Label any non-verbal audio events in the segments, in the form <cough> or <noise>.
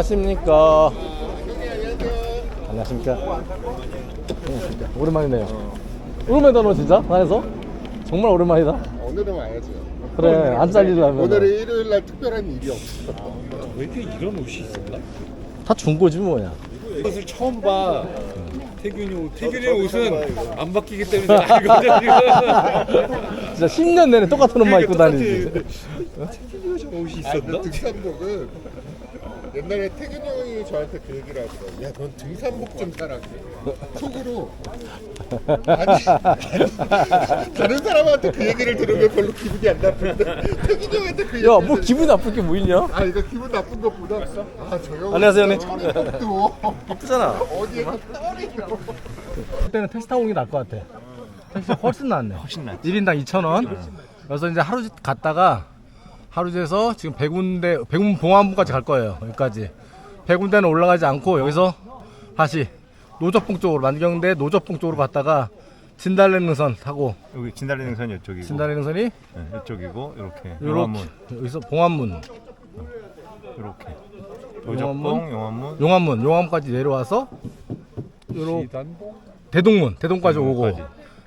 안녕하십니까. 안녕하십니까. 안녕하십니까. 오랜만이네요. 오랜만이다 너 진짜 산에서 정말 오랜만이다. 오늘은 와야죠. 그래 안 잘리려면 오늘은 일요일 날 특별한 일이 없어. 왜 이렇게 이런 옷이 있었나? 다 중고지 뭐야. 이것을 처음 봐. 태균이 옷. 태균이 옷은 안 바뀌기 때문에 알거든. <laughs> 진짜 10년 내내 똑같은 옷만 입고 다니지. 태균이가 저 옷이 아, 그 있었나? 등산복은 옛날에 태균 형이 저한테 그 얘기를 하더라고. 야, 넌 등산복 좀 사라고. 속으로. 아니, 아니, 다른 사람한테 그 얘기를 들으면 별로 기분이 안 나쁜데 태균 형한테 그 얘기를 야 뭐 기분 나쁠 게 뭐 있냐? 아, 이거 기분 나쁜 것보다 아, 저 형. 안녕하세요, 형님. 이쁘잖아. 어디에서 떨이죠. 그때는 택시 타고 오는 게 나을 것 같아. 택시 훨씬 낫네. 훨씬 낫. 1인당 2,000원. 그래서 이제 하루 갔다가 하루에서 지금 백운대 백운 봉안부까지 갈 거예요. 여기까지. 백운대는 올라가지 않고 여기서 다시 노접봉 쪽으로 만경대 노접봉 쪽으로 갔다가 진달래 능선 타고 여기 진달래 능선이 이쪽이고 진달래 능선이 네, 이쪽이고 이렇게 용암문 여기서 봉안문 이렇게 용암문? 도적봉 용암문 용암문 용암까지 내려와서 요로 대동문 대동까지 오고.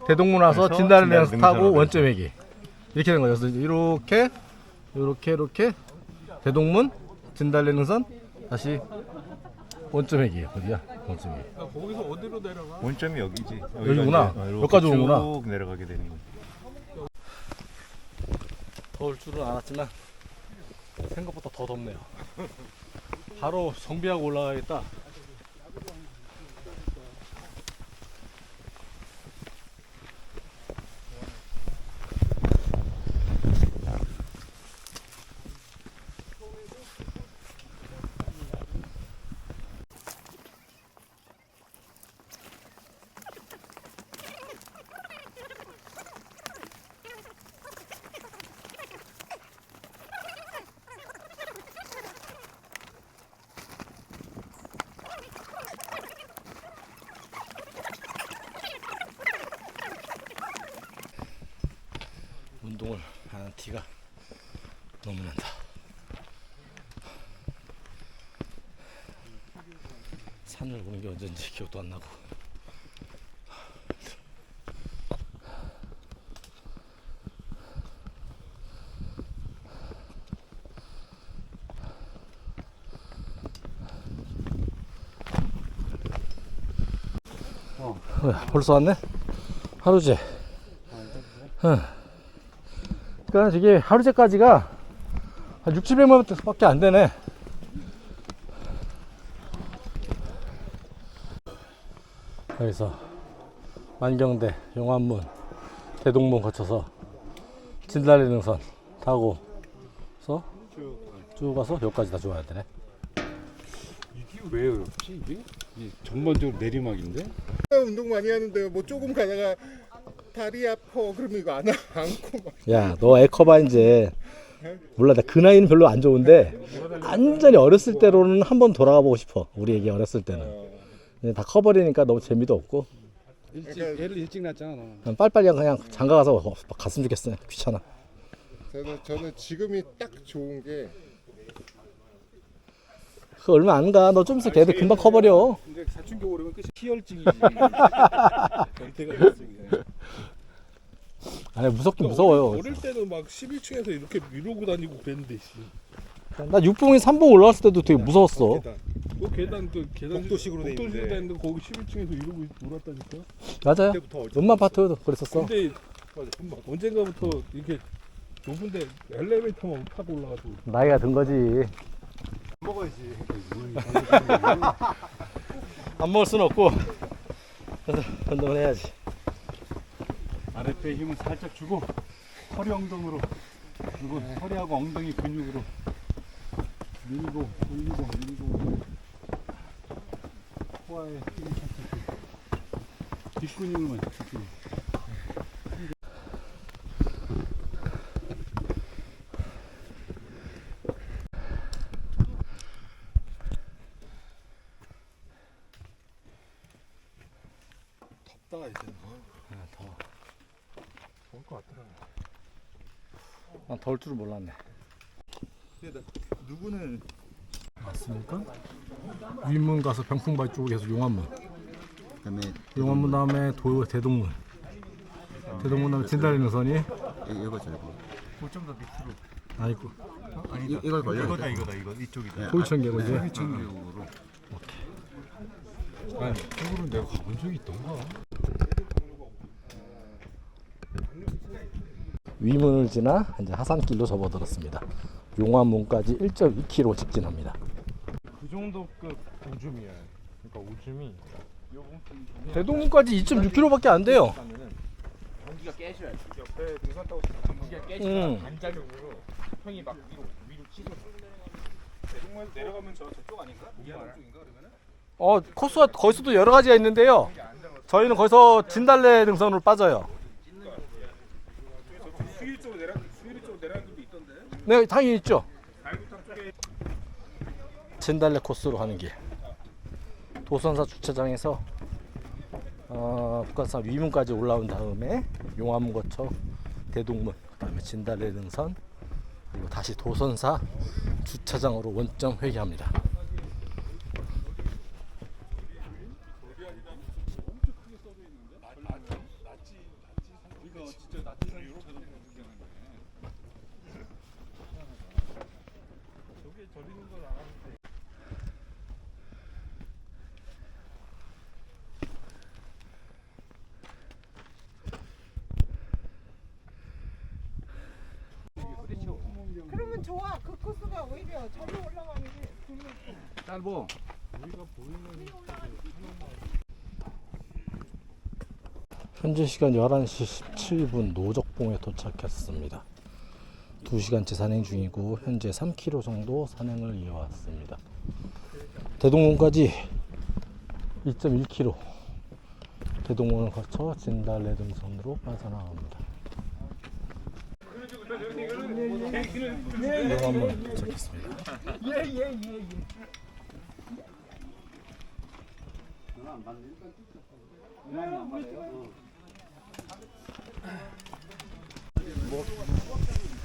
대동문 와서 진달래 능선 타고 원점회기 이렇게 된 거예요. 그래서 이렇게 이렇게 이렇게 대동문 진달래 능선 다시 원점회기 어디야 원점회기 원점이 여기지 여기구나. 이제, 어, 이렇게 여기까지 오는구나. 쭉 내려가게 되는 거지 더울 줄은 알았지만 생각보다 더 덥네요. 바로 정비하고 올라가야겠다. 운동을 하는 티가 너무 난다. 산을 오는 게 언제인지 기억도 안 나고. 어, 벌써 왔네? 하루째. 응. 그러니까 저게 하루째까지가 한 6, 700m밖에 안 되네. 여기서 만경대, 용암문, 대동문 거쳐서 진달래 능선 타고 서 쭉 가서 여기까지 다 좋아야 되네. 이게 왜 어렵지 이게? 이 전반적으로 내리막인데? 운동 많이 하는데 뭐 조금 가다가 다리 아파 그러면 이거 안 안고 막 야, 너 에커바 이제 몰라, 나 그 나이는 별로 안 좋은데 완전히 어렸을 때로는 한번 돌아가 보고 싶어. 우리 애기 어렸을 때는. 근데 다 커버리니까 너무 재미도 없고 일찍 애를 일찍 낳았잖아 너. 그냥 빨리빨리 그냥 장가 가서 갔으면 좋겠어. 귀찮아. 저는 저는 지금이 딱 좋은 게 그 얼마 안 가. 너 좀 있어 걔들 금방 커버려. 근데 사춘기 오르면 끝이 희열증이지. <laughs> 변태가 이게. 아니 무섭긴 무서워요. 어릴 때는 막 11층에서 이렇게 이러고 다니고 그랬는데 씨. 나 6봉에 3봉 올라왔을 때도 되게 무서웠어. 계단. 그 계단 그 계단 복도식으로 돼 복도식으로 있는데. 돼 있는데 거기 11층에서 이러고 놀았다니까. 맞아요. 그때부터 어디 음마 아파트도 그랬었어. 근데 언젠가부터 이렇게 좁은데 엘리베이터만 타고 올라가지고 나이가 든 거지. 먹어야지 안 먹을 수는 없고. 그래서 운동을 해야지. 아랫배 힘을 살짝 주고 허리 엉덩으로 그리고 허리하고 엉덩이 근육으로 밀고 올리고 밀고 올리고 코아에 힘을 살짝 주고 뒷근육만 뒷근육 덥다 이제. 더워. 더울 것 같더라. 난 더울 줄은 몰랐네. 근데 나 누구는 맞습니까? 위문 가서 병풍발 쪽으로 계속 용암문. 그다음에 용암문 다음에 도, 대동문. 대동문 다음에 진달래 능선이 이거 저거. 좀더 밑으로. 아이고 이, 이걸 걸려. 이거다 이거다 이거 이쪽이다. 소유천계고 이제 천국으로. 아니 쪽으로 내가 가본 적이 있던가. 위문을 지나 이제 하산길로 접어들었습니다. 용암문까지 1.2km 직진합니다. 그 정도급 오줌이야. 그러니까 오줌이 대동문까지 2.6km밖에 안 돼요. 옆에 등산 타고 응. 안자력으로 형이 막 위로 위로 치솟아. 대동에서 내려가면 저 저쪽 아닌가? 미안 쪽인가 그러면은? 어 코스가 거기서도 여러 가지가 있는데요. 저희는 거기서 진달래 등선으로 빠져요. 수일 쪽으로 내려 수일 쪽으로 내려가는 것도 있던데. 네, 당연히 있죠. 진달래 코스로 가는 길. 도선사 주차장에서 어, 북한산 위문까지 올라온 다음에 용암문 거쳐 대동문, 그다음에 진달래 등선, 그리고 다시 도선사 주차장으로 원점 회귀합니다. 그러면 좋아. 그 코스가 오히려 저리 올라가는 게 짧어. 현재 시간 11시 17분 노적봉에 도착했습니다. 2시간째 산행 중이고 현재 3km 정도 산행을 이어왔습니다. 대동문까지 2.1km 대동문을 거쳐 진달래 등선으로 빠져나갑니다. 용암문 도착했습니다.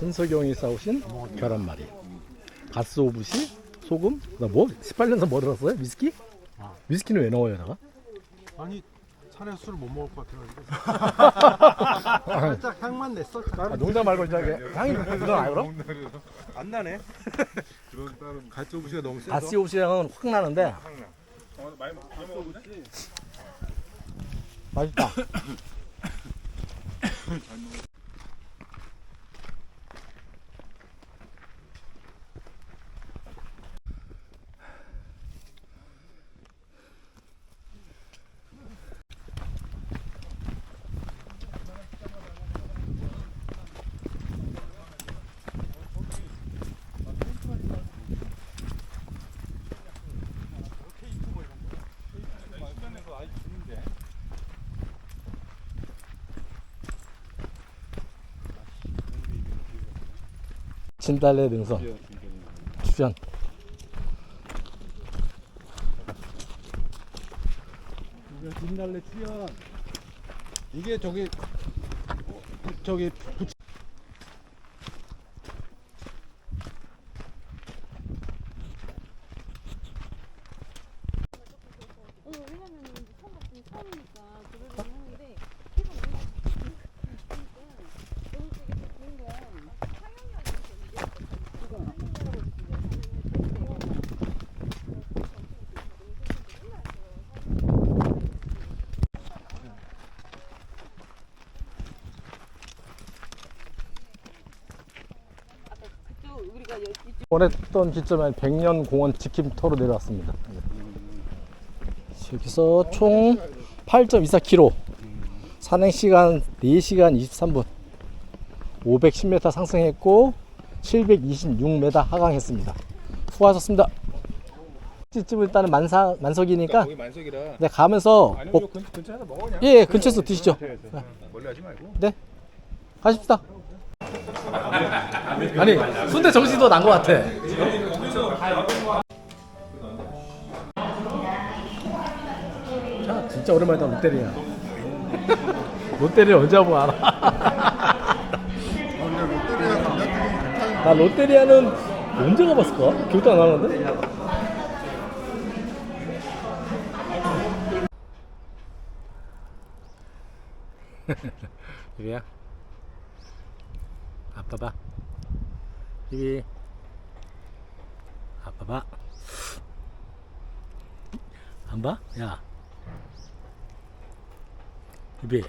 현석영이 싸우신 계란말이 가스오부시 소금 나 뭐? 18년산 뭐 들었어요? 위스키? 위스키는 왜 넣어요 나가? 아니 차례 술을 못 먹을 것 같아가지고 <laughs> 살짝 향만 냈어. 아, 농담 말고 이제 향이 그건 그럼? 안 나네. 그런 다른 갈조부시가 너무 세서. 가스오부시 향은 확 나는데 많이 먹었지. 맛있다 <coughs> 진달래 능선 출연 진달래 출연. 이게 저기 어, 저기 어, 왜냐면 이제 처음 봤으니 처음이니까 그러려고 하는데 계속 뭔가 그러니까 너무 되게 또 좋은 거야. 상영이 아니고 이제 그거 상영이라고 그러는데 그쪽 우리가 여- 이쪽 원했던 기점에 100년 공원 지킴터로 내려왔습니다. 여기서 총 8.24km 산행 시간 4시간 23분. 510m 상승했고 726m 하강했습니다. 수고하셨습니다. 집은 일단은 만사, 만석이니까. 네, 가면서 아니면 복- 요 근, 근처에서 그냥. 예, 예, 근처에서 드시죠. 멀리 하지 말고. 네. 가십시다 아니 순대 정신도 난 것 같아 야 진짜 오랜만이다 롯데리아 롯데리아 <laughs> 언제 괜찮은 <laughs> 나 롯데리아는 언제 가봤을까? 기억도 안 나는데? <laughs> 유비야 아빠 봐 유비 아빠 봐안 봐? 야 유비